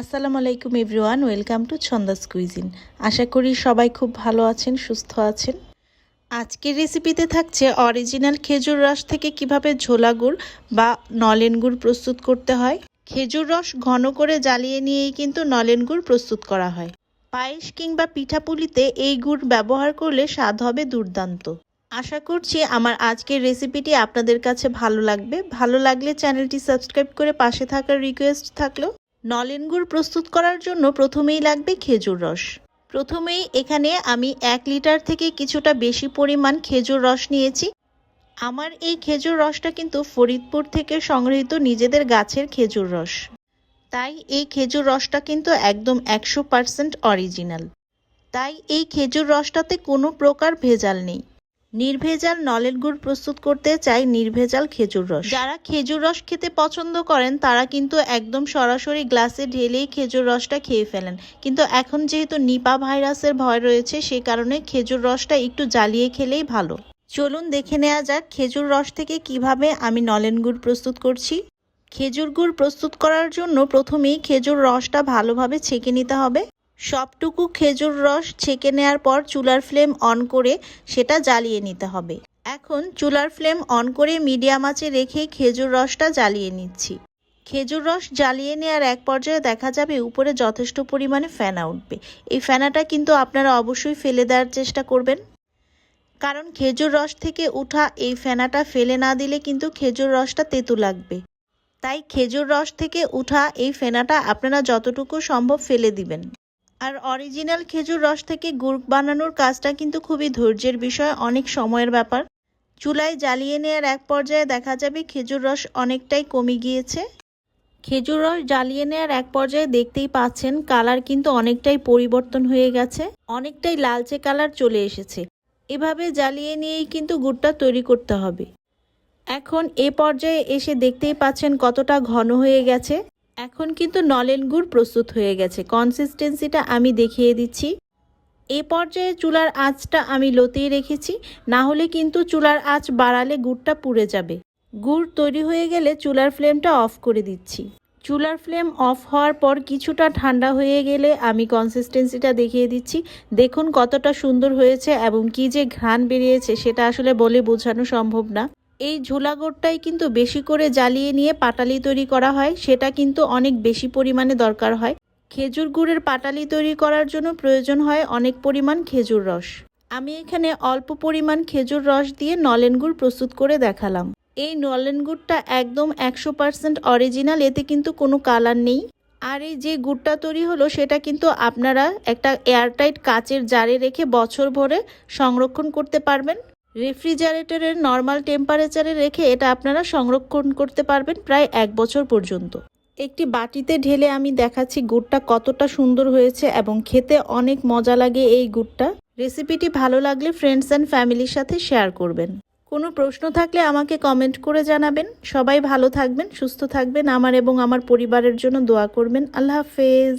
আসসালামু আলাইকুম everyone, welcome to Chhanda's cuisine. আশা করি সবাই খুব ভালো আছেন, সুস্থ আছেন। আজকের রেসিপিতে থাকছে অরিজিনাল খেজুর রস থেকে কীভাবে ঝোলা গুড় বা নলেন গুড় প্রস্তুত করতে হয়। খেজুর রস ঘন করে জ্বালিয়ে নিয়েই কিন্তু নলেন গুড় প্রস্তুত করা হয়। পায়েস কিংবা পিঠাপুলিতে এই গুড় ব্যবহার করলে স্বাদ হবে দুর্দান্ত। আশা করছি আমার আজকের রেসিপিটি আপনাদের কাছে ভালো লাগবে। ভালো লাগলে চ্যানেলটি সাবস্ক্রাইব করে পাশে থাকার রিকোয়েস্ট থাকল। নলেন গুড় প্রস্তুত করার জন্য প্রথমেই লাগবে খেজুর রস। প্রথমেই এখানে আমি এক লিটার থেকে কিছুটা বেশি পরিমাণ খেজুর রস নিয়েছি। আমার এই খেজুর রসটা কিন্তু ফরিদপুর থেকে সংগৃহীত নিজেদের গাছের খেজুর রস। তাই এই খেজুর রসটা কিন্তু একদম একশো পার্সেন্ট অরিজিনাল। তাই এই খেজুর রসটাতে কোনো প্রকার ভেজাল নেই। নির্ভেজাল নলেন গুড় প্রস্তুত করতে চাই নির্ভেজাল খেজুর রস। যারা খেজুর রস খেতে পছন্দ করেন, তারা কিন্তু একদম সরাসরি গ্লাসে ঢেলেই খেজুর রসটা খেয়ে ফেলেন। কিন্তু এখন যেহেতু নিপা ভাইরাসের ভয় রয়েছে, সে কারণে খেজুর রসটা একটু জ্বালিয়ে খেলেই ভালো। চলুন দেখে নেওয়া যাক খেজুর রস থেকে কীভাবে আমি নলেন গুড় প্রস্তুত করছি। খেজুর গুড় প্রস্তুত করার জন্য প্রথমেই খেজুর রসটা ভালোভাবে ছেঁকে নিতে হবে। সবটুকু খেজুর রস ছেঁকে নেওয়ার পর চুলার ফ্লেম অন করে সেটা জ্বালিয়ে নিতে হবে। এখন চুলার ফ্লেম অন করে মিডিয়াম আঁচে রেখে খেজুর রসটা জ্বালিয়ে নিচ্ছি। খেজুর রস জ্বালিয়ে নেওয়ার এক পর্যায়ে দেখা যাবে উপরে যথেষ্ট পরিমাণে ফেনা উঠবে। এই ফেনাটা কিন্তু আপনারা অবশ্যই ফেলে দেওয়ার চেষ্টা করবেন। কারণ খেজুর রস থেকে উঠা এই ফেনাটা ফেলে না দিলে কিন্তু খেজুর রসটা তেতু লাগবে। তাই খেজুর রস থেকে উঠা এই ফেনাটা আপনারা যতটুকু সম্ভব ফেলে দিবেন। আর অরিজিনাল খেজুর রস থেকে গুড় বানানোর কাজটা কিন্তু খুবই ধৈর্যের বিষয়, অনেক সময়ের ব্যাপার। চুলায় জ্বালিয়ে নেওয়ার এক পর্যায়ে দেখা যাবে খেজুর রস অনেকটাই কমে গিয়েছে। খেজুর রস জ্বালিয়ে নেওয়ার এক পর্যায়ে দেখতেই পাচ্ছেন কালার কিন্তু অনেকটাই পরিবর্তন হয়ে গেছে, অনেকটাই লালচে কালার চলে এসেছে। এভাবে জ্বালিয়ে নিয়েই কিন্তু গুড়টা তৈরি করতে হবে। এখন এ পর্যায়ে এসে দেখতেই পাচ্ছেন কতটা ঘন হয়ে গেছে। এখন কিন্তু নলেন গুড় প্রস্তুত হয়ে গেছে। কনসিস্টেন্সিটা আমি দেখিয়ে দিচ্ছি। এ পর্যায়ে চুলার আঁচটা আমি লতিয়ে রেখেছি। না হলে কিন্তু চুলার আঁচ বাড়ালে গুড়টা পুড়ে যাবে। গুড় তৈরি হয়ে গেলে চুলার ফ্লেমটা অফ করে দিচ্ছি। চুলার ফ্লেম অফ হওয়ার পর কিছুটা ঠান্ডা হয়ে গেলে আমি কনসিস্টেন্সিটা দেখিয়ে দিচ্ছি। দেখুন কতটা সুন্দর হয়েছে এবং কি যে ঘ্রাণ বেরিয়েছে, সেটা আসলে বলে বোঝানো সম্ভব না। এই ঝোলা গোড়টাই কিন্তু বেশি করে জ্বালিয়ে নিয়ে পাটালি তৈরি করা হয়, সেটা কিন্তু অনেক বেশি পরিমাণে দরকার হয়। খেজুর গুড়ের পাটালি তৈরি করার জন্য প্রয়োজন হয় অনেক পরিমাণ খেজুর রস। আমি এখানে অল্প পরিমাণ খেজুর রস দিয়ে নলেন গুড় প্রস্তুত করে দেখালাম। এই নলেন গুড়টা একদম একশো পার্সেন্ট অরিজিনাল, এতে কিন্তু কোনো কালার নেই। আর এই যে গুড়টা তৈরি হলো, সেটা কিন্তু আপনারা একটা এয়ারটাইট কাচের জারে রেখে বছর ভরে সংরক্ষণ করতে পারবেন। রেফ্রিজারেটরের নর্মাল টেম্পারেচারে রেখে এটা আপনারা সংরক্ষণ করতে পারবেন প্রায় এক বছর পর্যন্ত। একটি বাটিতে ঢেলে আমি দেখাচ্ছি গুড়টা কতটা সুন্দর হয়েছে এবং খেতে অনেক মজা লাগে এই গুড়টা। রেসিপিটি ভালো লাগলে ফ্রেন্ডস অ্যান্ড ফ্যামিলির সাথে শেয়ার করবেন। কোনো প্রশ্ন থাকলে আমাকে কমেন্ট করে জানাবেন। সবাই ভালো থাকবেন, সুস্থ থাকবেন, আমার এবং আমার পরিবারের জন্য দোয়া করবেন। আল্লাহ হাফেজ।